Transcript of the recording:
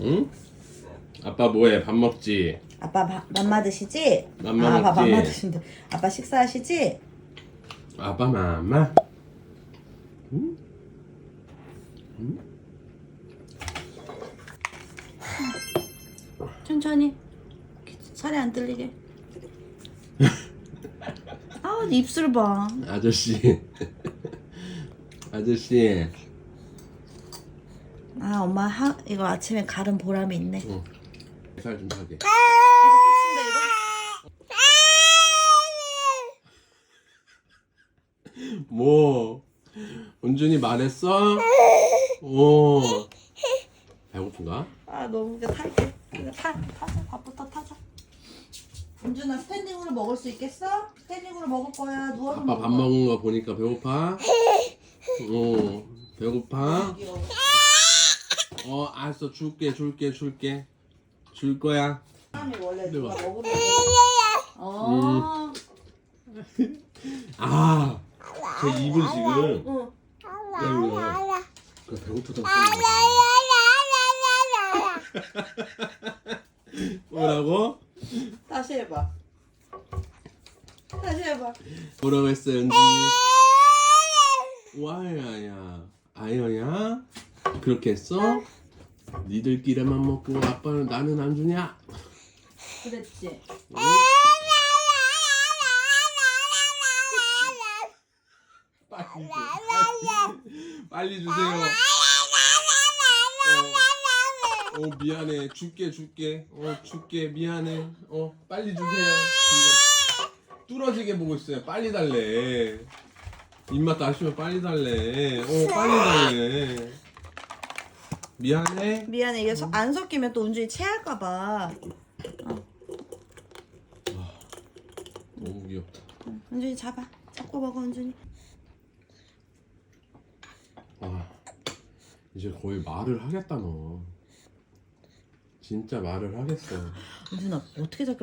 응? 아빠 뭐해? 밥 먹지? 아빠 밥, 맘마 드시지? 맘마 아, 아빠 먹지. 맘마 드신다. 아빠 식사하시지? 아빠 맘마? 응? 천천히. 살이 안 들리게. 입술 봐. 아저씨 아저씨 아 엄마 하, 이거 아침에 가른 보람이 있네. 응. 살좀 하게 이거 끝인데 이거? 뭐 은준이 말했어? 오 배고픈가? 아 너무 웃겨 탈게. 이거 타 밥부터. 은준아 스탠딩으로 먹을 수 있겠어? 스탠딩으로 먹을 거야. 누워서 아빠 밥 먹은 거 보니까 배고파? 어 배고파? 어 알았어 줄게 줄게 줄게 줄 거야 사람이 원래. 누가 먹으면 어. 아, 제 입을 지금 응. 그 배고프다고 뭐라고? 다시 해봐. 다시 해봐. 뭐라고 했어 연준이? 와야야 아여야? 그렇게 했어? 니들끼리만 먹고 아빠는 나는 안 주냐? 그랬지. 응? 빨리 줘, 빨리, 빨리 주세요. 어, 어 미안해. 줄게 줄게. 어 줄게. 미안해. 어 빨리 주세요. 지금 뚫어지게 보고 있어요. 빨리 달래. 입맛 다시면 빨리 달래. 어 빨리 달래. 미안해. 미안해. 이게 서- 안 섞이면 또 은준이 체할까봐. 너무 귀엽다. 응, 은준이 잡아. 잡고 먹어 은준이. 아 이제 거의 말을 하겠다 너 진짜 말을 하겠어. 은준아 어떻게 잡게